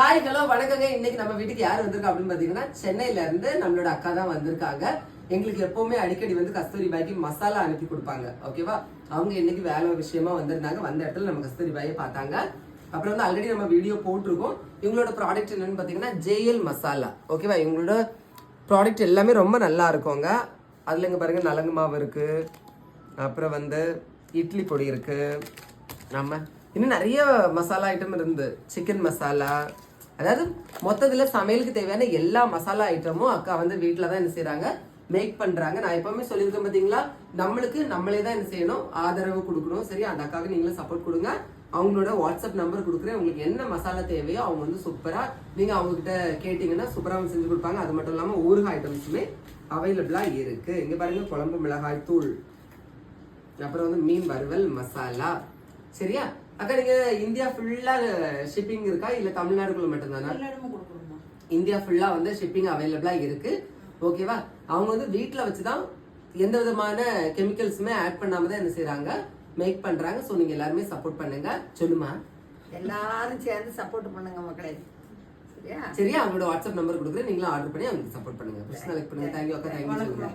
Hi hello வணக்கங்க. இன்னைக்கு நம்ம வீட்டுக்கு யார் வந்திருக்கா அப்படின்னு பாத்தீங்கன்னா சென்னையில இருந்து நம்மளோட அக்கா தான் வந்திருக்காங்க. எங்களுக்கு எப்பவுமே அடிக்கடி வந்து கஸ்தூரி பாய்க்கு மசாலா அனுப்பி கொடுப்பாங்க. ஓகேவா அவங்க இன்னைக்கு வேலை விஷயமா வந்திருந்தாங்க. வந்த இடத்துல நம்ம கஸ்தூரி பாயை பார்த்தாங்க. அப்புறம் வந்து ஆல்ரெடி நம்ம வீடியோ போட்டிருக்கோம். இவங்களோட ப்ராடக்ட் என்னன்னு பாத்தீங்கன்னா ஜேஎல் மசாலா. ஓகேவா இவங்களோட ப்ராடக்ட் எல்லாமே ரொம்ப நல்லா இருக்குங்க. அதுல இங்க பாருங்க நலங்கு மாவு இருக்கு. அப்புறம் வந்து இட்லி பொடி இருக்கு. நம்ம இன்னும் நிறைய மசாலா ஐட்டம் இருந்து. சிக்கன் மசாலா அதாவது மொத்தத்தில் சமையலுக்கு தேவையான எல்லா மசாலா ஐட்டமும் அக்கா வந்து வீட்டில் தான் என்ன செய்கிறாங்க மேக் பண்ணுறாங்க நான் எப்போவுமே சொல்லியிருக்கேன் பார்த்தீங்களா நம்மளுக்கு நம்மளே தான் என்ன செய்யணும்? ஆதரவு கொடுக்கணும். சரி அந்த அக்காவுக்கு நீங்களும் சப்போர்ட் கொடுங்க. அவங்களோட வாட்ஸ்அப் நம்பர் கொடுக்குறேன். உங்களுக்கு என்ன மசாலா தேவையோ அவங்க வந்து சூப்பராக நீங்கள் அவங்ககிட்ட கேட்டிங்கன்னா சூப்பராக செஞ்சு கொடுப்பாங்க. அது மட்டும் இல்லாமல் ஊறுகாய் ஐட்டம்ஸுமே அவைலபிளாக இருக்குது இங்கே பாருங்கள் குழம்பு மிளகாய் தூள். அப்புறம் வந்து மீன் வறுவல் மசாலா. சரியா? அக்கா நீங்க இந்தியா ஃபுல்லா ஷிப்பிங் இருக்கா? இல்ல தமிழ்நாடுக்குள்ள மட்டும்தானா? இந்தியா ஃபுல்லா வந்து ஷிப்பிங் அவைலபிளா இருக்கு. ஓகேவா அவங்க வந்து வீட்ல வச்சுதான் எந்த விதமான கெமிக்கல்ஸுமே ஆட் பண்ணாம தான் என்ன செய்றாங்க? மேக் பண்றாங்க. ஸோ நீங்க எல்லாருமே சப்போர்ட் பண்ணுங்க. சொல்லுமா? எல்லாரும் சேர்ந்து சப்போர்ட் பண்ணுங்க மக்களே. சரியா? சரியா? அவங்களோட வாட்ஸ்அப் நம்பர் கொடுக்குறேன். நீங்களும் ஆர்டர் பண்ணி அவங்களுக்கு சப்போர்ட் பண்ணுங்க. பிரச்சனை பண்ணுங்க. தேங்க்யூ அக்கா. தேங்க்யூ சொல்லுங்க.